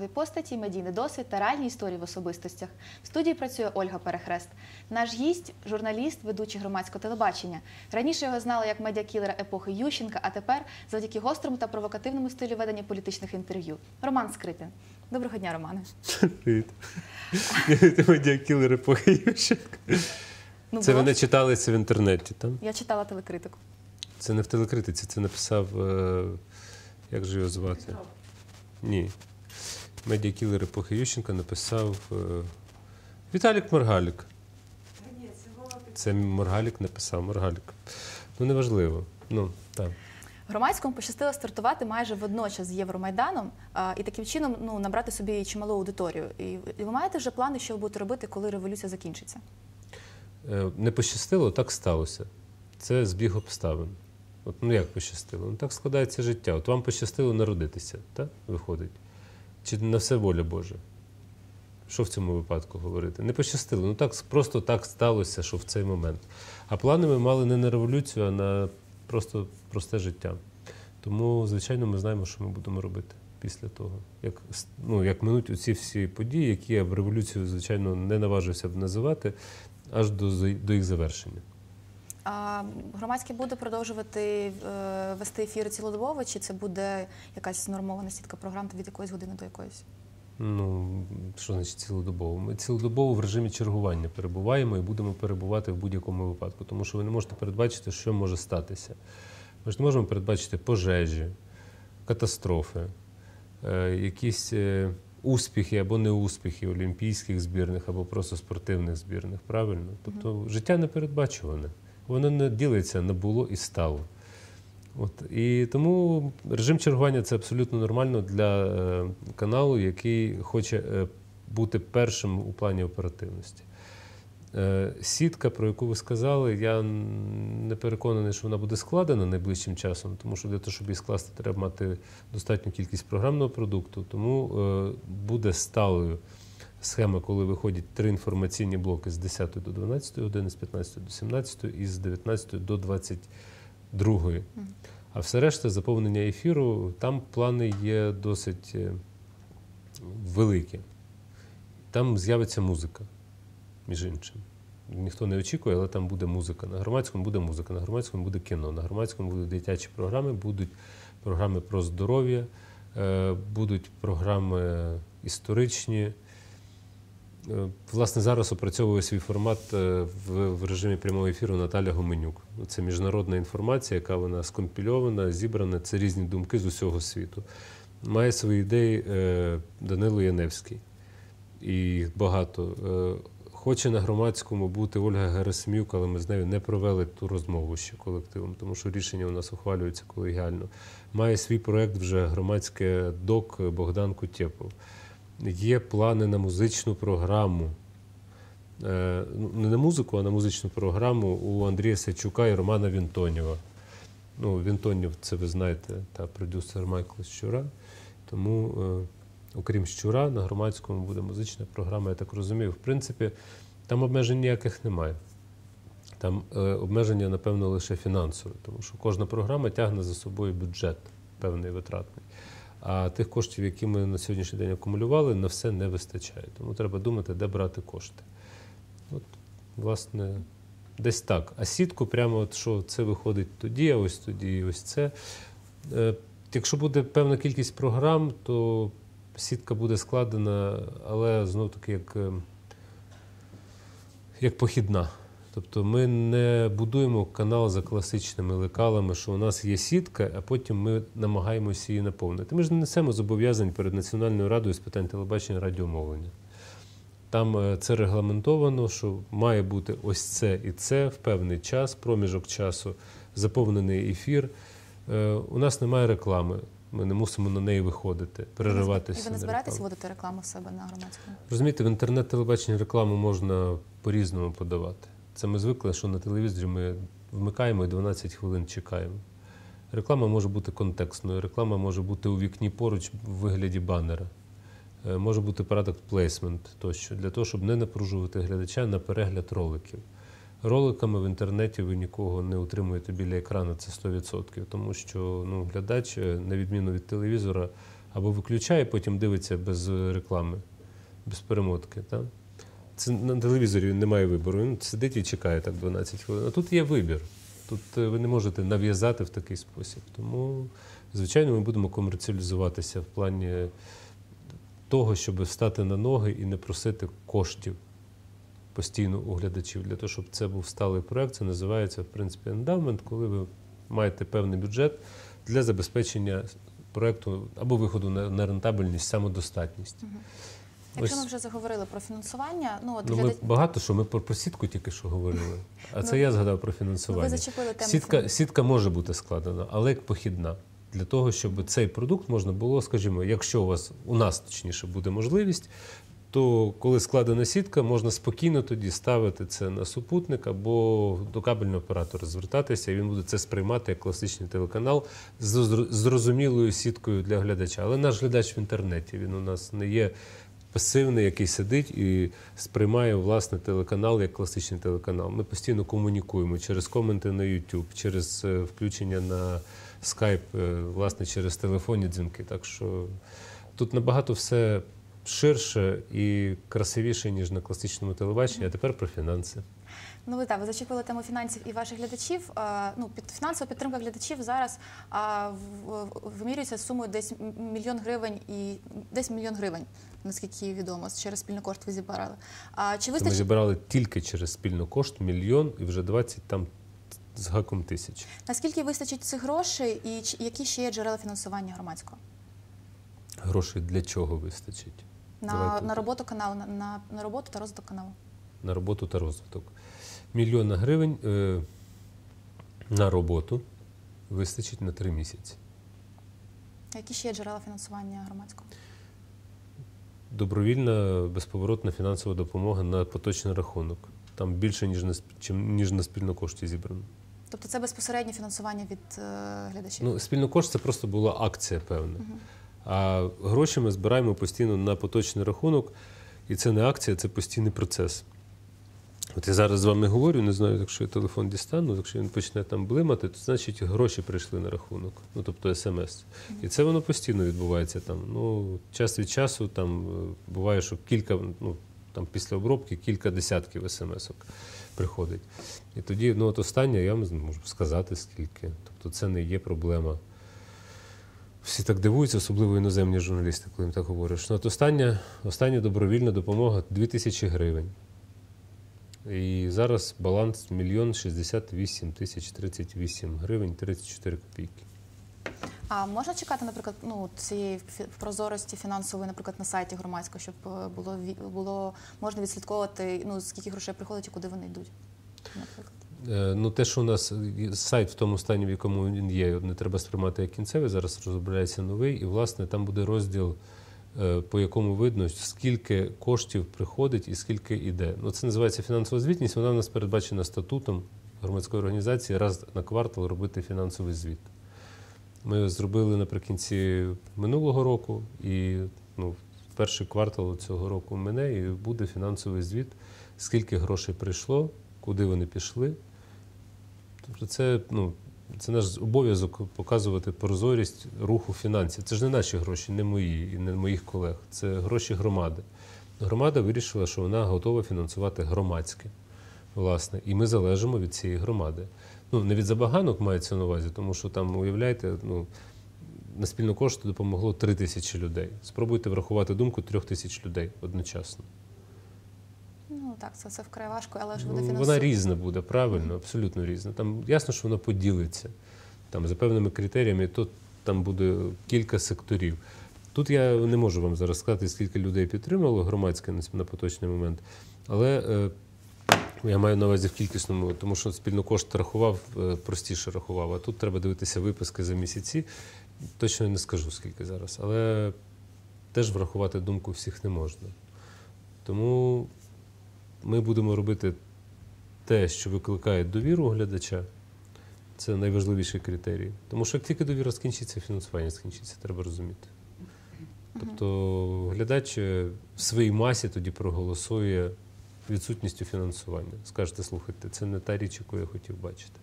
знакові постаті, медійний досвід та реальні історії в особистостях. В студії працює Ольга Перехрест. Наш гість журналіст, ведучий громадського телебачення. Раніше його знали як медіакілера епохи Ющенка, а тепер завдяки гострому та провокативному стилю ведення політичних інтерв'ю. Роман Скрипін. Доброго дня, Романе. Привіт. Медіакілер епохи Ющенка. Ну, Це ви було- не читали це в інтернеті, там? Я читала телекритику. Це не в телекритиці, це написав. е, Як же його звати? Ні. Медіакілер епохи Ющенка написав е, Віталік Моргалік. Це Моргалік написав, Моргалік. Ну, неважливо. Ну, так. Громадському пощастило стартувати майже водночас з Євромайданом а, і таким чином ну, набрати собі чималу аудиторію. І, і ви маєте вже плани, що ви будете робити, коли революція закінчиться? Е, Не пощастило, так сталося. Це збіг обставин. От, ну як пощастило? Ну так складається життя. От вам пощастило народитися, так? Виходить. Чи на все воля Божа? Що в цьому випадку говорити? Не пощастило. Ну так просто так сталося, що в цей момент. А плани ми мали не на революцію, а на просто просте життя. Тому, звичайно, ми знаємо, що ми будемо робити після того. Як, ну, як минуть оці всі події, які я в революцію, звичайно, не наважився б називати, аж до, до їх завершення. А, громадський буде продовжувати е, вести ефіри цілодобово, чи це буде якась нормована сітка програм від якоїсь години до якоїсь? Ну, що значить цілодобово? Ми цілодобово в режимі чергування перебуваємо і будемо перебувати в будь-якому випадку, тому що ви не можете передбачити, що може статися. Ми ж не можемо передбачити пожежі, катастрофи, е, якісь е, успіхи або неуспіхи олімпійських збірних, або просто спортивних збірних. Правильно? Тобто життя непередбачуване. Воно не ділиться на було і стало. От і тому режим чергування це абсолютно нормально для е, каналу, який хоче е, бути першим у плані оперативності. Е, сітка, про яку ви сказали, я не переконаний, що вона буде складена найближчим часом, тому що для того, щоб її скласти, треба мати достатню кількість програмного продукту. Тому е, буде сталою схема, коли виходять три інформаційні блоки з 10 до 12 години, з 15 до 17 і з 19 до 22. А все решта заповнення ефіру, там плани є досить е, великі. Там з'явиться музика, між іншим. Ніхто не очікує, але там буде музика. На громадському буде музика, на громадському буде кіно, на громадському будуть дитячі програми, будуть програми про здоров'я, е, будуть програми історичні. Е, Власне, зараз опрацьовує свій формат е, в, режимі прямого ефіру Наталя Гоменюк. Це міжнародна інформація, яка вона скомпільована, зібрана. Це різні думки з усього світу. Має свої ідеї е, Данило Яневський. І їх багато. Хоче на громадському бути Ольга Герасимюк, але ми з нею не провели ту розмову ще колективом, тому що рішення у нас ухвалюється колегіально. Має свій проєкт вже громадське док Богдан Кутєпов. Є плани на музичну програму. Е, ну, Не на музику, а на музичну програму у Андрія Сачука і Романа Вінтонєва. Ну, Вінтонєв, це ви знаєте, та продюсер Майкла Щура. Тому, е, окрім Щура, на громадському буде музична програма, я так розумію. В принципі, там обмежень ніяких немає. Там е, обмеження, напевно, лише фінансове, тому що кожна програма тягне за собою бюджет певний витратний. А тих коштів, які ми на сьогоднішній день акумулювали, на все не вистачає. Тому треба думати, де брати кошти. От, власне, десь так. А сітку, прямо от що це виходить тоді, а ось тоді, і ось це. Е, Якщо буде певна кількість програм, то сітка буде складена, але знов таки як, е, як похідна. Тобто ми не будуємо канал за класичними лекалами, що у нас є сітка, а потім ми намагаємося її наповнити. Ми ж не несемо зобов'язань перед Національною радою з питань телебачення радіомовлення. Там е, це регламентовано, що має бути ось це і це в певний час, проміжок часу, заповнений ефір. Е, У нас немає реклами. Ми не мусимо на неї виходити, перериватися. І ви не збираєтесь вводити рекламу в себе на громадському? Розумієте, в інтернет-телебаченні рекламу можна по-різному подавати. Це ми звикли, що на телевізорі ми вмикаємо і 12 хвилин чекаємо. Реклама може бути контекстною, реклама може бути у вікні поруч в вигляді банера, Е, може бути product placement тощо, для того, щоб не напружувати глядача на перегляд роликів. Роликами в інтернеті ви нікого не утримуєте біля екрану, це 100%, тому що ну, глядач, е, на відміну від телевізора, або виключає, потім дивиться без е, реклами, без перемотки. Та? Це на телевізорі він не має вибору. Він сидить і чекає так 12 хвилин. А тут є вибір. Тут е, ви не можете нав'язати в такий спосіб. Тому, звичайно, ми будемо комерціалізуватися в плані того, щоб встати на ноги і не просити коштів постійно у глядачів. Для того, щоб це був сталий проект, це називається, в принципі, ендавмент, коли ви маєте певний бюджет для забезпечення проекту або виходу на рентабельність, самодостатність. Якщо Ось. ми вже заговорили про фінансування, ну от Ну, ми багато що ми про, про сітку тільки що говорили, а це Ну, я згадав про ну, ви зачепили тему. Сітка, сітка може бути складена, але як похідна. Для того, щоб цей продукт можна було, скажімо, якщо у вас у нас точніше буде можливість, то коли складена сітка, можна спокійно тоді ставити це на супутник або до кабельного оператора звертатися, і він буде це сприймати як класичний телеканал з зрозумілою сіткою для глядача. Але наш глядач в інтернеті він у нас не є пасивний, який сидить і сприймає власне телеканал як класичний телеканал. Ми постійно комунікуємо через коменти на YouTube, через е, включення на Skype, е, власне, через телефонні дзвінки. Так що тут набагато все ширше і красивіше, ніж на класичному телебаченні. А тепер про фінанси. Ну, ви так, ви зачепили тему фінансів і ваших глядачів. А, ну, під фінансова підтримка глядачів зараз а, в- в- вимірюється сумою десь мільйон гривень і десь мільйон гривень, наскільки відомо, через спільний кошт ви зібрали. А чи Це ми зібрали тільки через спільно кошт мільйон і вже 20 там з гаком тисяч. Наскільки вистачить цих грошей і які ще є джерела фінансування громадського? Грошей для чого вистачить? На, Давайте. на роботу каналу, на, на, на роботу та розвиток каналу. на роботу та розвиток. Мільйона гривень е, на роботу вистачить на три місяці. А Які ще є джерела фінансування громадського? Добровільна безповоротна фінансова допомога на поточний рахунок. Там більше, ніж на, чим, ніж на спільно кошті зібрано. Тобто це безпосереднє фінансування від е, глядачів? Ну, спільно кошт це просто була акція певна. А гроші ми збираємо постійно на поточний рахунок, і це не акція, це постійний процес. От я зараз з вами говорю, не знаю, якщо я телефон дістану, якщо він почне там блимати, то значить гроші прийшли на рахунок, ну тобто смс. І це воно постійно відбувається там. Ну, час від часу там е, буває, що кілька, ну там після обробки кілька десятків смс-ок приходить. І тоді, ну от останнє, я вам можу сказати скільки. Тобто це не є проблема. Всі так дивуються, особливо іноземні журналісти, коли їм так говориш. Ну, от остання, остання добровільна допомога 2 тисячі гривень. І зараз баланс мільйон 68 тисяч 38 гривень 34 копійки. А можна чекати, наприклад, ну цієї прозорості фінансової, наприклад, на сайті громадського, щоб е, було було можна відслідковувати, ну скільки грошей приходить і куди вони йдуть, наприклад. Е, Ну, те, що у нас сайт в тому стані, в якому він є, не треба сприймати як кінцевий. Зараз розробляється новий, і власне там буде розділ, по якому видно, скільки коштів приходить і скільки йде. Ну, це називається фінансова звітність. Вона в нас передбачена статутом громадської організації раз на квартал робити фінансовий звіт. Ми зробили наприкінці минулого року, і ну, перший квартал цього року мене, і буде фінансовий звіт, скільки грошей прийшло, куди вони пішли. Тобто це, ну, це наш обов'язок показувати прозорість руху фінансів. Це ж не наші гроші, не мої і не моїх колег. Це гроші громади. Громада вирішила, що вона готова фінансувати громадське. Власне, і ми залежимо від цієї громади. Ну, не від забаганок мається на увазі, тому що там, уявляєте, ну, на спільну кошту допомогло три тисячі людей. Спробуйте врахувати думку трьох тисяч людей одночасно. Так, це, це вкрай важко, але ж буде Ну, фінансування. Вона різна буде, правильно, абсолютно різна. Там ясно, що вона поділиться. Там за певними критеріями, то там буде кілька секторів. Тут я не можу вам зараз сказати, скільки людей підтримало громадське на- поточний момент, але е, я маю на увазі в кількісному, тому що спільно кошт рахував, е, простіше рахував. А тут треба дивитися виписки за місяці. Точно не скажу, скільки зараз, але теж врахувати думку всіх не можна. Тому ми будемо робити те, що викликає довіру глядача. Це найважливіший критерій. Тому що як тільки довіра скінчиться, фінансування скінчиться, треба розуміти. Тобто глядач е, в своїй масі тоді проголосує відсутністю фінансування. Скажете, слухайте, це не та річ, яку я хотів бачити.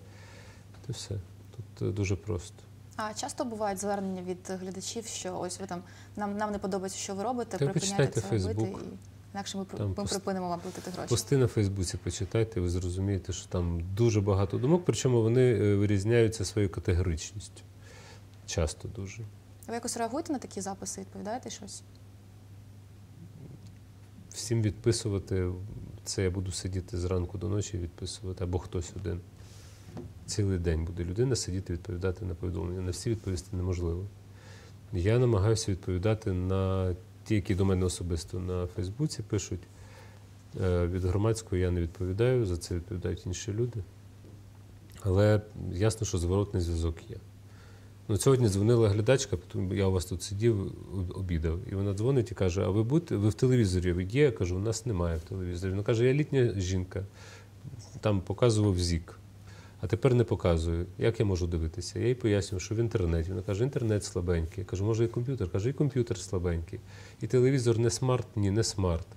Це все. Тут е, дуже просто. А часто бувають звернення від глядачів, що ось ви там нам, нам не подобається, що ви робите, припиняйте це робити, і інакше ми, Там ми пост- припинимо вам платити гроші. Пости на Фейсбуці почитайте, ви зрозумієте, що там дуже багато думок, причому вони е, вирізняються своєю категоричністю. Часто дуже. Ви якось реагуєте на такі записи, відповідаєте щось? Всім відписувати це я буду сидіти зранку до ночі відписувати, або хтось один. Цілий день буде людина сидіти відповідати на повідомлення. На всі відповісти неможливо. Я намагаюся відповідати на ті, які до мене особисто на Фейсбуці пишуть. Е, Від громадського я не відповідаю, за це відповідають інші люди. Але ясно, що зворотний зв'язок є. Ну, сьогодні дзвонила глядачка, я у вас тут сидів, обідав, і вона дзвонить і каже: А ви будете, ви в телевізорі є? Я кажу, у нас немає в телевізорі. Вона каже, я літня жінка, там показував зік, а тепер не показую. Як я можу дивитися? Я їй пояснюю, що в інтернеті. Вона каже, інтернет слабенький. Я кажу, може, і комп'ютер? Каже, і комп'ютер слабенький. І телевізор не смарт, ні, не смарт.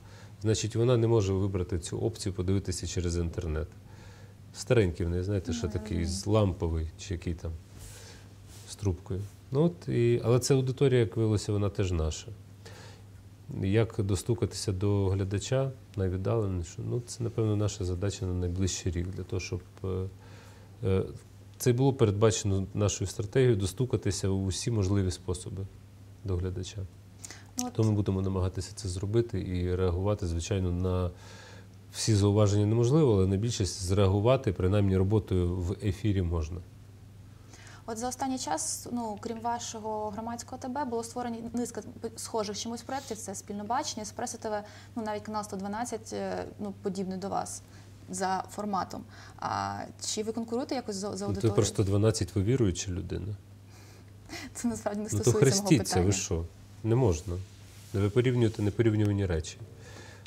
Значить, вона не може вибрати цю опцію, подивитися через інтернет. Старенький в неї, знаєте, що такий з ламповий чи який там з трубкою. Ну, от, і, але це аудиторія, як виявилося, вона теж наша. Як достукатися до глядача найвіддаленіше, ну, це, напевно, наша задача на найближчий рік, для того, щоб е, це було передбачено нашою стратегією достукатися у всі можливі способи до глядача. Ну, от, То ми будемо намагатися це зробити і реагувати, звичайно, на всі зауваження неможливо, але на більшість зреагувати, принаймні роботою в ефірі можна. от за останній час, ну крім вашого громадського ТБ, було створені низка схожих чимось проєктів. Це спільно бачення, Еспресо ТВ, ну навіть канал 112, е, ну подібний до вас за форматом. А чи ви конкуруєте якось за, за Ну, Ти аудиторією? просто 12 ви віруюча людина. Це насправді не Ну стосується мого хрестіться, ви що? Не можна. Ви порівнюєте непорівнювані речі.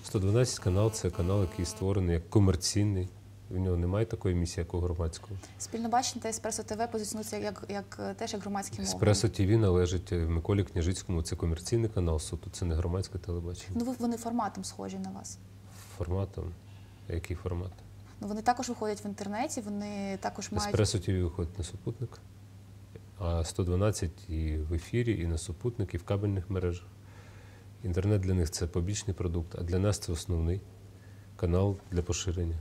112 канал це канал, який створений як комерційний. В нього немає такої місії, як у громадського. Спільно бачення та Еспресо ТВ позиціонуються як, як е, теж як громадські мови. Еспресо ТВ належить е, Миколі Княжицькому. Це комерційний канал суто, це не громадське телебачення. Ну ви- вони форматом схожі на вас. Форматом. Який формат? Ну вони також виходять в інтернеті, вони також мають Еспресо ТВ виходить на супутник, а 112 і в ефірі, і на супутник, і в кабельних мережах. Інтернет для них це побічний продукт, а для нас це основний канал для поширення.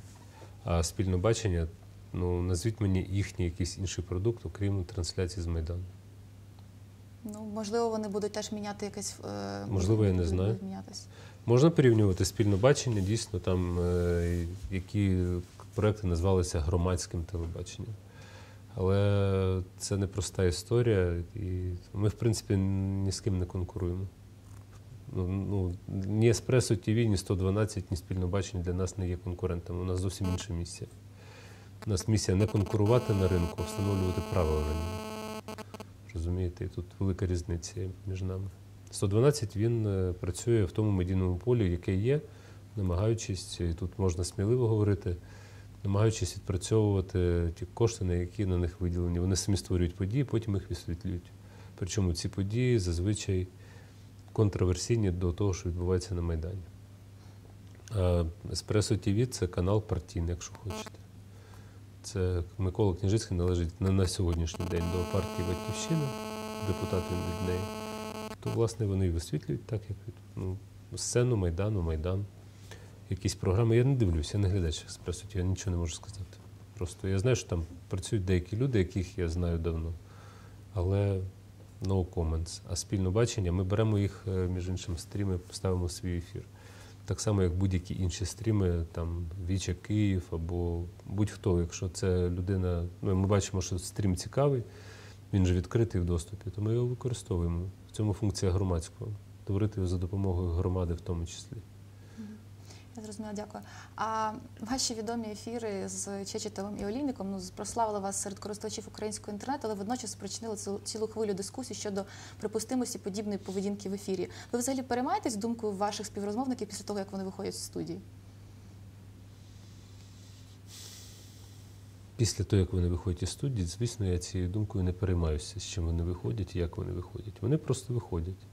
А спільне бачення, ну назвіть мені їхній якийсь інший продукт, окрім трансляції з Майдану. ну можливо, вони будуть теж міняти якесь е, Можливо, я не знаю. мінятись. Можна порівнювати спільне бачення, дійсно, там е, які проекти називалися громадським телебаченням. Але це непроста історія, і ми, в принципі, ні з ким не конкуруємо. Ну, ну, ні Еспресо ТВ, ні 112, ні спільне бачення для нас не є конкурентами. У нас зовсім інша місія. У нас місія не конкурувати на ринку, а встановлювати правила на ньому. Розумієте, і тут велика різниця між нами. 112 він е, працює в тому медійному полі, яке є, намагаючись, і тут можна сміливо говорити, намагаючись відпрацьовувати ті кошти, на які на них виділені. Вони самі створюють події, потім їх висвітлюють. Причому ці події зазвичай контроверсійні до того, що відбувається на Майдані. Еспресо ТВ це канал партійний, якщо хочете. Це Микола Княжицький належить на, на сьогоднішній день до партії Батьківщина, депутат він від неї. То, власне, вони і висвітлюють так, як ну, сцену Майдану, Майдан, якісь програми. Я не дивлюся, я не глядач експресу, я нічого не можу сказати. Просто я знаю, що там працюють деякі люди, яких я знаю давно. Але no comments. А спільне бачення, ми беремо їх, е, між іншим, стріми, ставимо в свій ефір. Так само, як будь-які інші стріми, там Віча Київ або будь-хто, якщо це людина, ну ми бачимо, що стрім цікавий, він же відкритий в доступі, то ми його використовуємо. В цьому функція громадського. Творити його за допомогою громади в тому числі. Я зрозуміла, дякую. А ваші відомі ефіри з Чечетовим і Олійником ну, прославили вас серед користувачів українського інтернету, але водночас спричинили цілу, хвилю дискусій щодо припустимості подібної поведінки в ефірі. Ви взагалі переймаєтесь думкою ваших співрозмовників після того, як вони виходять з студії? Після того, як вони виходять із студії, звісно, я цією думкою не переймаюся, з чим вони виходять і як вони виходять. Вони просто виходять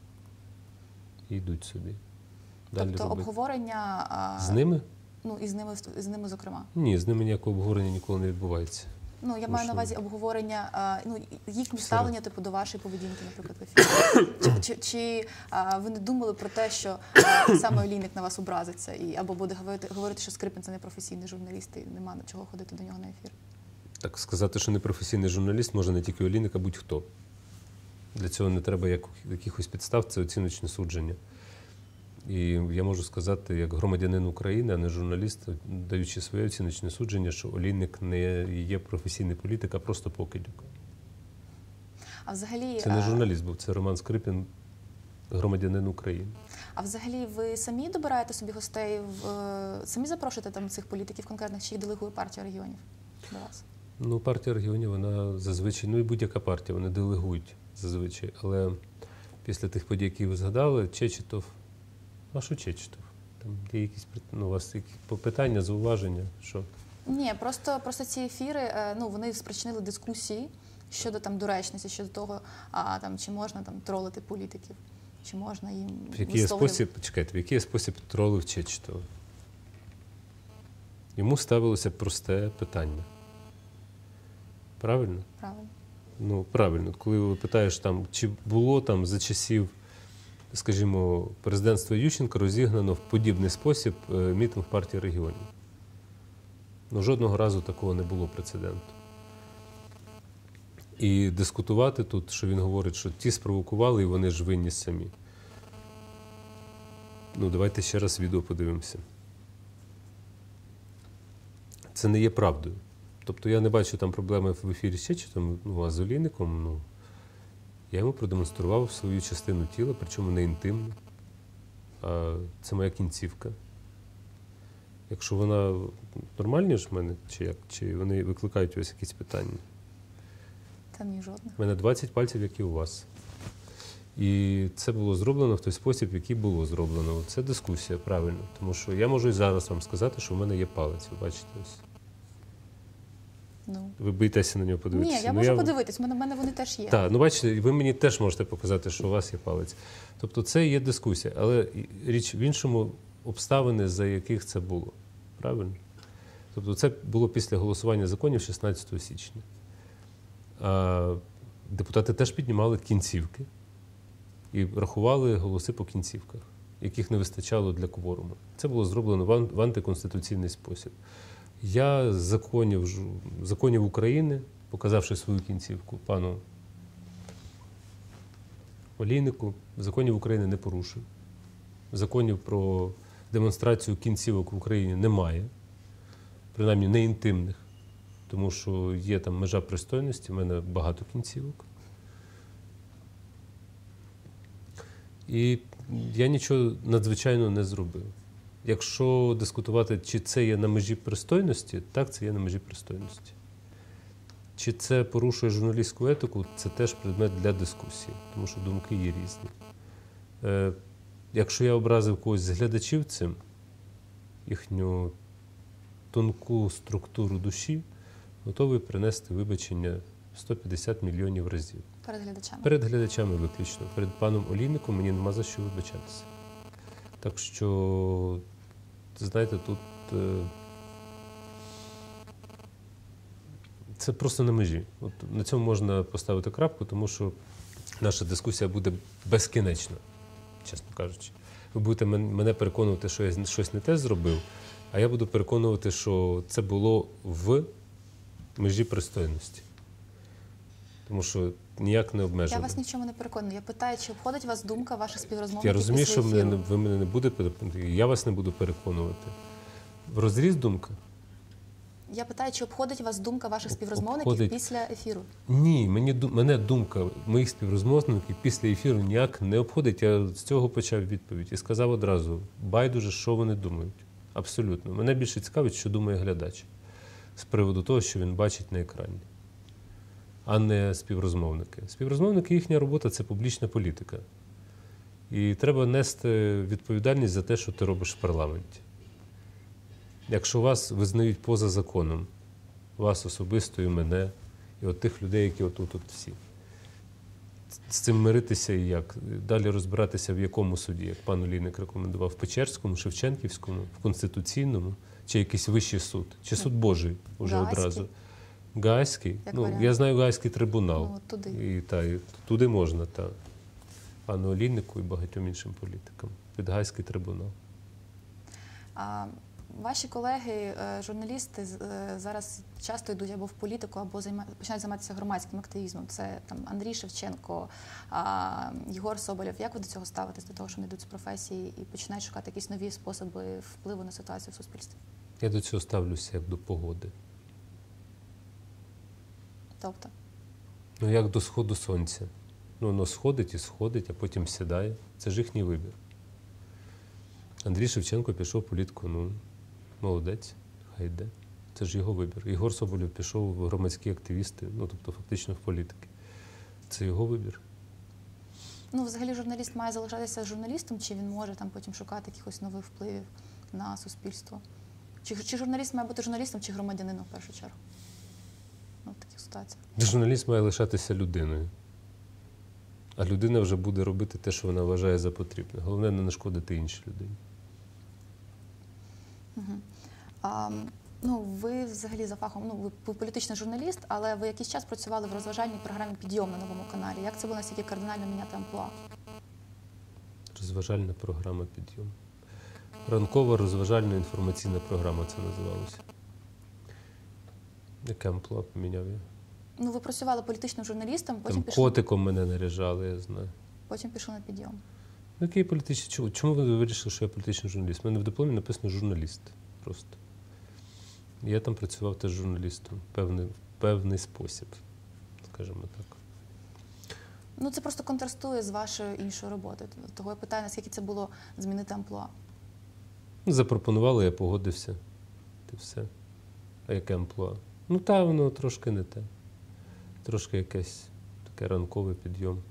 і йдуть собі. Далі тобто робити. обговорення а, З ними? ну і з ними з ними, зокрема. Ні, з ними ніякого обговорення ніколи не відбувається. Ну, я Ну, маю на увазі обговорення, а, ну, їхнє ставлення типу до вашої поведінки, наприклад, в ефірі. Чи, чи, чи а, ви не думали про те, що а, саме Олійник на вас образиться, і або буде говорити, говорити, що Скрипін це не професійний журналіст, і нема на чого ходити до нього на ефір? Так сказати, що непрофесійний журналіст може не тільки Олійник, а будь-хто. Для цього не треба якихось підстав, це оціночне судження. І я можу сказати, як громадянин України, а не журналіст, даючи своє оціночне судження, що Олійник не є професійний політик, а просто покидьок. А взагалі, Це не журналіст був, це Роман Скрипін, громадянин України. а взагалі ви самі добираєте собі гостей, е, самі запрошуєте там цих політиків конкретних, чи їх делегує партія регіонів до вас? Ну, партія регіонів, вона зазвичай, ну і будь-яка партія, вони делегують зазвичай. Але після тих подій, які ви згадали, Чечетов, а що Чечетов? Там є якісь ну, у вас які питання, зауваження, що? Ні, просто, просто ці ефіри е, ну, вони спричинили дискусії щодо там доречності, щодо того, а, там, чи можна там тролити політиків, чи можна їм В який висловлювати- спосіб, чекайте, в який я спосіб тролив Чечетова? Йому ставилося просте питання. Правильно? Правильно. Ну, правильно, коли питаєш там, чи було там за часів, скажімо, президентства Ющенка розігнано в подібний спосіб е, мітинг партії регіонів. Ну, жодного разу такого не було прецеденту. І дискутувати тут, що він говорить, що ті спровокували і вони ж винні самі. Ну, давайте ще раз відео подивимося. Це не є правдою. Тобто я не бачу там проблеми в ефірі з Чечетом, ну, а з Олійником, ну, я йому продемонстрував свою частину тіла, причому не інтимну. А це моя кінцівка. Якщо вона нормальні ж в мене, чи як? Чи вони викликають у вас якісь питання? Та ні, жодних. У мене 20 пальців, як і у вас. І це було зроблено в той спосіб, який було зроблено. Це дискусія, правильно. Тому що я можу і зараз вам сказати, що в мене є палець. Ви бачите ось. Ну. Ви боїтеся на нього подивитися. Ні, я Ну, можу подивитись, в мене, в мене вони теж є. Так, ну бачите, ви мені теж можете показати, що у вас є палець. Тобто це є дискусія, але річ в іншому обставини, за яких це було. Правильно? Тобто це було після голосування законів 16 січня. А депутати теж піднімали кінцівки і рахували голоси по кінцівках, яких не вистачало для кворуму. Це було зроблено в антиконституційний спосіб. Я законів, законів України, показавши свою кінцівку пану Олійнику, законів України не порушив. Законів про демонстрацію кінцівок в Україні немає, принаймні не інтимних, тому що є там межа пристойності, в мене багато кінцівок. І я нічого надзвичайно не зробив. Якщо дискутувати, чи це є на межі пристойності, так, це є на межі пристойності. Чи це порушує журналістську етику, це теж предмет для дискусії, тому що думки є різні. Е, якщо я образив когось з глядачів цим, їхню тонку структуру душі, готовий принести вибачення 150 мільйонів разів. Перед глядачами. Перед глядачами виключно. Перед паном Олійником мені нема за що вибачатися. Так що, знаєте, тут е, це просто на межі. От на цьому можна поставити крапку, тому що наша дискусія буде безкінечна, чесно кажучи. Ви будете мене переконувати, що я щось не те зробив, а я буду переконувати, що це було в межі пристойності. Тому що ніяк не Я вас нічому не переконую. Я питаю, чи обходить вас думка ваших співрозмовників Я розумію, що мене, ви мене не будете, переконувати, я вас не буду переконувати. В розріз думка? Я питаю, чи обходить вас думка ваших співрозмовників обходить. після ефіру? Ні, мені мене думка моїх співрозмовників після ефіру ніяк не обходить. Я з цього почав відповідь і сказав одразу: байдуже, що вони думають. Абсолютно. Мене більше цікавить, що думає глядач з приводу того, що він бачить на екрані, а не співрозмовники. Співрозмовники, їхня робота це публічна політика. І треба нести відповідальність за те, що ти робиш в парламенті. Якщо вас визнають поза законом, вас особисто і мене, і от тих людей, які отут от всі. З цим миритися і як? Далі розбиратися в якому суді, як пан Олійник рекомендував, в Печерському, Шевченківському, в Конституційному, чи якийсь вищий суд, чи суд Божий уже одразу. Гаазький? Як ну, варіант. я знаю Гаазький трибунал. Ну, от туди. І, та, і туди можна, та. Пану Олійнику і багатьом іншим політикам. Під Гаазький трибунал. А ваші колеги, е, журналісти, е, зараз часто йдуть або в політику, або займа... починають займатися громадським активізмом. Це там Андрій Шевченко, а, Єгор Соболєв. Як ви до цього ставитесь, до того, що вони йдуть з професії і починають шукати якісь нові способи впливу на ситуацію в суспільстві? Я до цього ставлюся як до погоди. Тобто, Ну, як до сходу сонця. Ну, воно сходить і сходить, а потім сідає. Це ж їхній вибір. Андрій Шевченко пішов в політику, ну, молодець, хай йде. Це ж його вибір. Ігор Соболєв пішов в громадські активісти, ну, тобто фактично в політики. Це його вибір. ну взагалі журналіст має залишатися журналістом, чи він може там потім шукати якихось нових впливів на суспільство? Чи, чи журналіст має бути журналістом, чи громадянином в першу чергу? Ну, в таких ситуаціях. Журналіст має лишатися людиною. А людина вже буде робити те, що вона вважає за потрібне. Головне не нашкодити іншій людині. А, ну, ви взагалі за фахом, ну, ви політичний журналіст, але ви якийсь час працювали в розважальній програмі Підйом на новому каналі. Як це було настільки кардинально міняти амплуа? Розважальна програма підйом. Ранкова розважальна інформаційна програма це називалося. Яке амплуа поміняв я? Ну, ви працювали політичним журналістом, потім Там пішли, котиком мене наряжали, я знаю. потім пішли на підйом. Ну, який політичний? Чому, чому ви вирішили, що я політичний журналіст? У мене в дипломі написано журналіст просто. Я там працював теж журналістом певний, в певний спосіб, скажімо так. Ну, це просто контрастує з вашою іншою роботою. Того я питаю, наскільки це було змінити амплуа. Ну, Запропонували, я погодився. Ти все. А яке амплуа? Ну, та воно трошки не те. Трошки якесь таке ранковий підйом.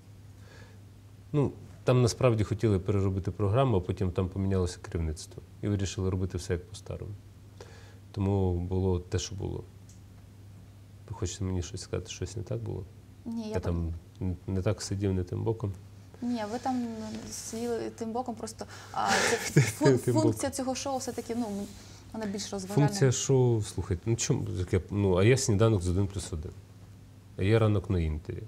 Ну, там насправді хотіли переробити програму, а потім там помінялося керівництво. І вирішили робити все як по-старому. Тому було те, що було. Ви хочете мені щось сказати, щось не так було? Ні, Я, я, там не так сидів, не тим боком. Ні, ви там сиділи тим боком, просто а, це фун- функція цього шоу все-таки ну, вона більш розважальна. Функція шоу, слухайте, ну чому таке? Ну, а є сніданок з 1 плюс 1. А є ранок на інтері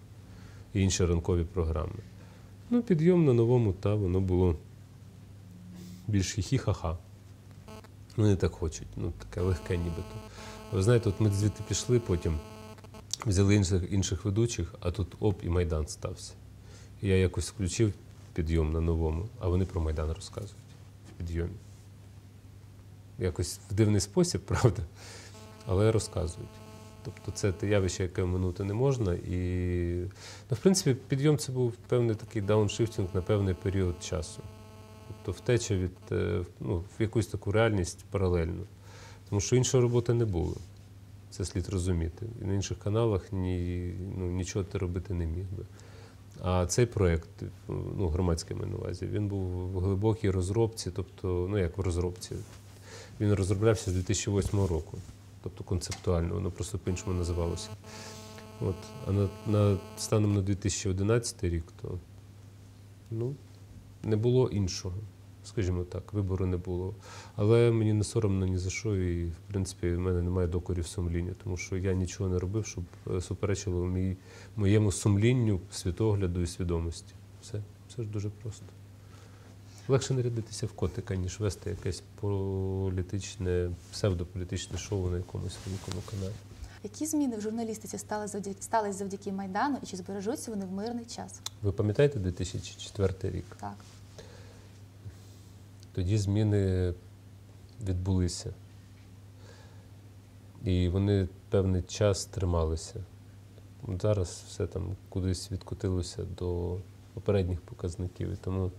і інші ранкові програми. Ну, підйом на новому, та воно було більш хі-хі-ха-ха. Вони так хочуть, ну таке легке нібито. Ви знаєте, от ми звідти пішли, потім взяли інших, інших ведучих, а тут оп, і Майдан стався. І я якось включив підйом на новому, а вони про Майдан розказують в підйомі якось в дивний спосіб, правда, але розказують. Тобто це те явище, яке минути не можна. І, ну, в принципі, підйом це був певний такий дауншифтинг на певний період часу. Тобто втеча від е, ну, в якусь таку реальність паралельну. Тому що іншої роботи не було. Це слід розуміти. І на інших каналах ні, ну, нічого ти робити не міг би. А цей проєкт, ну, громадський на увазі, він був в глибокій розробці, тобто, ну як в розробці, він розроблявся з 2008 року, тобто концептуально, воно просто по-іншому називалося. От. А на, на, станом на 2011 рік, то ну, не було іншого, скажімо так, вибору не було. Але мені не соромно ні за що, і в принципі в мене немає докорів сумління, тому що я нічого не робив, щоб е, суперечило мій, моєму сумлінню, світогляду і свідомості. Все, все ж дуже просто. Легше нарядитися в котика, ніж вести якесь політичне, псевдополітичне шоу на якомусь великому каналі. Які зміни в журналістиці стали завдяки стались завдяки майдану і чи збережуться вони в мирний час? Ви пам'ятаєте 2004 рік? Так. Тоді зміни відбулися. І вони певний час трималися. Зараз все там кудись відкотилося до попередніх показників. І тому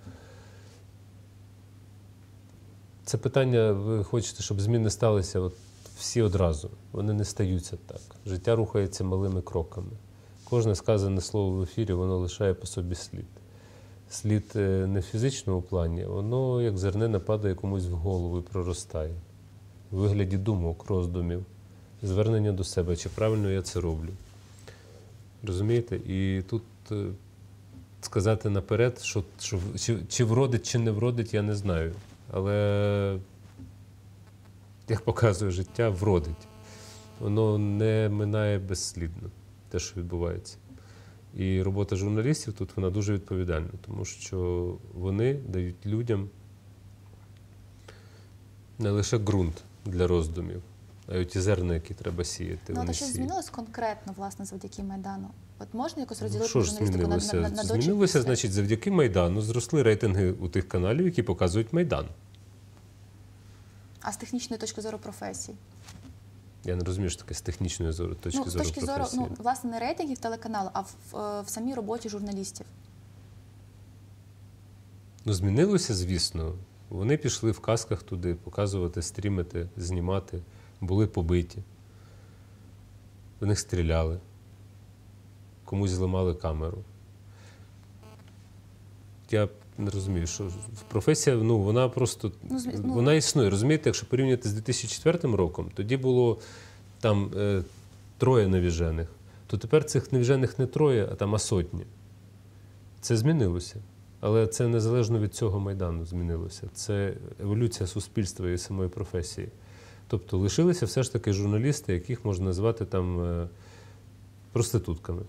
це питання, ви хочете, щоб зміни сталися от всі одразу. Вони не стаються так. Життя рухається малими кроками. Кожне сказане слово в ефірі, воно лишає по собі слід. Слід е, не в фізичному плані, воно як зернина падає комусь в голову і проростає. У вигляді думок, роздумів, звернення до себе, чи правильно я це роблю. Розумієте? І тут е, сказати наперед, що, що чи, чи вродить, чи не вродить, я не знаю. Але, як показує життя, вродить. воно не минає безслідно, те, що відбувається. І робота журналістів тут вона дуже відповідальна, тому що вони дають людям не лише ґрунт для роздумів, ті зерна, які треба сіяти. Ну, вони а що змінилось конкретно власне завдяки майдану? От можна якось розділити Ну, Що ж журналістику на, змінилося? на, на, на змінилося, після? значить, завдяки Майдану зросли рейтинги у тих каналів, які показують Майдан. А з технічної точки зору професії? Я не розумію, що таке з технічної зору, точки ну, з зору точки зору, професії. ну, власне, не рейтингів телеканалу, а в, е, в самій роботі журналістів. Ну, змінилося, звісно. Вони пішли в касках туди показувати, стрімити, знімати, були побиті. В них стріляли, комусь зламали камеру. Я не розумію, що професія, ну, вона просто Ну, ну- вона існує. Розумієте, якщо порівняти з 2004 роком, тоді було там е, троє навіжених, то тепер цих навіжених не троє, а там а сотні. Це змінилося. Але це незалежно від цього майдану змінилося. Це еволюція суспільства і самої професії. Тобто лишилися все ж таки журналісти, яких можна назвати там е, проститутками,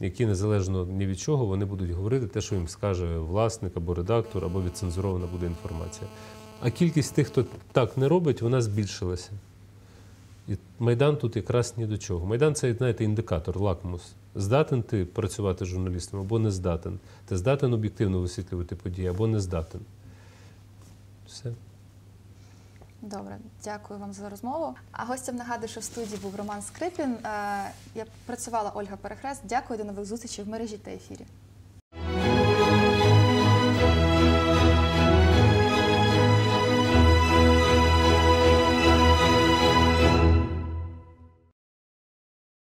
які незалежно ні від чого вони будуть говорити те, що їм скаже власник або редактор, або відцензурована буде інформація. А кількість тих, хто так не робить, вона збільшилася. І Майдан тут якраз ні до чого. Майдан це, знаєте, індикатор, лакмус. Здатен ти працювати журналістом або не здатен. Ти здатен об'єктивно висвітлювати події або не здатен. Все. Добре, дякую вам за розмову. А гостям нагадую, що в студії був Роман Скрипін. Е, Я працювала Ольга Перехрест. Дякую до нових зустрічей в мережі та ефірі.